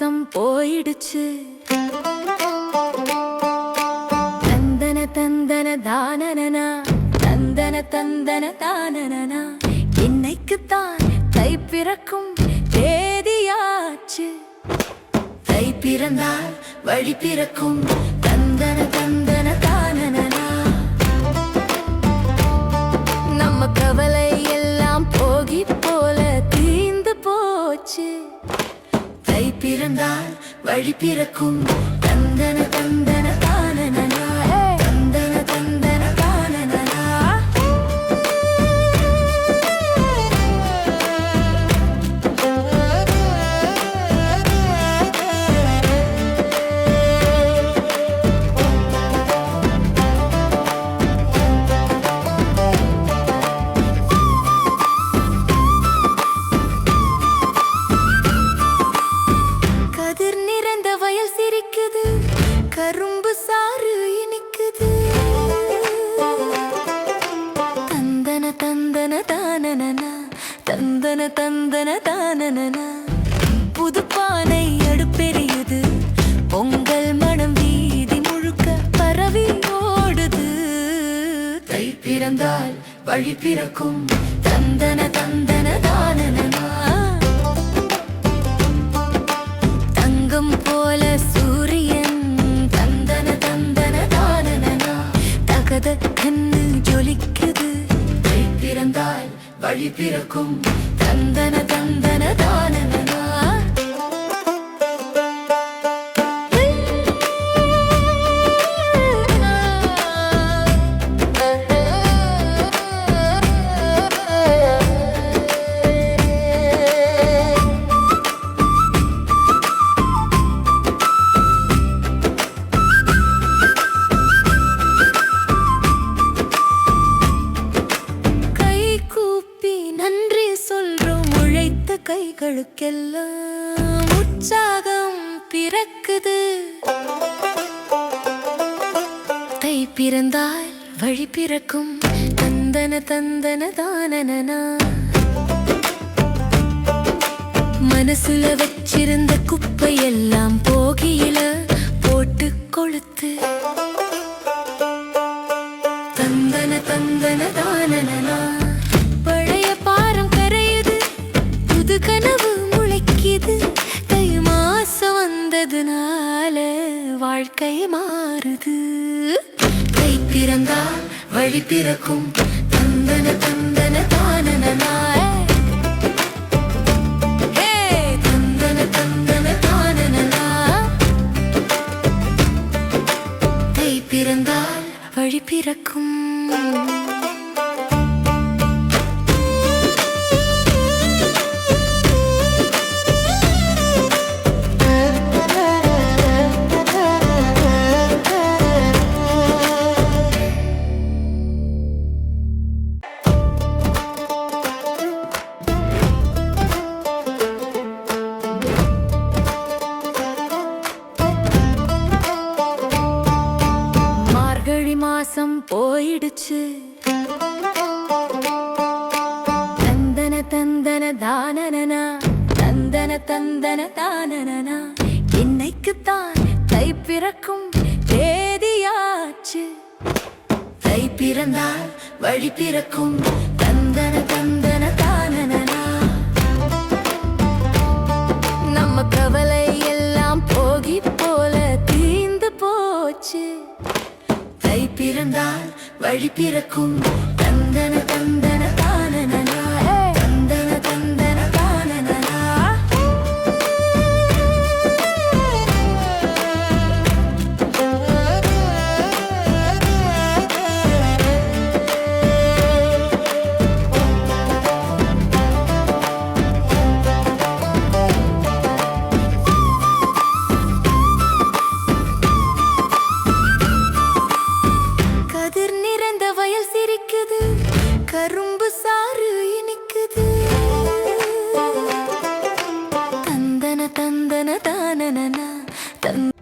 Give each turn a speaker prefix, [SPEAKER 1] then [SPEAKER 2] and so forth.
[SPEAKER 1] மாசம் போயிடுச்சு. தந்தன தந்தன தானனா தந்தன தந்தன தானனா இன்னைக்குத்தான் கை பிறக்கும் தேதியாச்சு. கை பிறந்தால் வழி பிறக்கும் தந்தன தந்தன தானனா நம்ம கவலை எல்லாம் போகி போல தீந்து போச்சு. பிறந்தால் வழி பிறக்கும். வழி பிறக்கும் தந்தன தந்தன தானனா தங்கம் போல சூரியன் தந்தன தந்தன தானனா தகத கண்ணு ஜொலிக்குது. கை பிறந்தால் வழி பிறக்கும் தந்தன தந்தன தானனா கைகளுக்கெல்லாம் உற்சாகம் பிறக்குது. தை பிறந்தால் வழி பிறக்கும். தந்தன தந்தன தானனா மனசுல வச்சிருந்த குப்பையெல்லாம் போகியில போட்டு கொளுத்து. தந்தன தந்தன தானனா பழைய பாரம் கரையுது. புது கனவு மாசம் வந்ததுனால வாழ்க்கை மாறுது. கை பிறந்தால் வழி பிறக்கும். தந்தன தந்தன தானனா தந்தன தந்தன தானனா தை பிறந்தால் வழி பிறக்கும். மாசம் போயிடுச்சு. தந்தன தந்தன தானனா தந்தன தந்தன தானனா இன்னைக்குத்தான் தை பிறக்கும் தேதியாச்சு. தை பிறந்தால் வழி பிறக்கும் பிறந்தால் வழி பிறக்கும். தந்தன தந்தன தானனா தந்த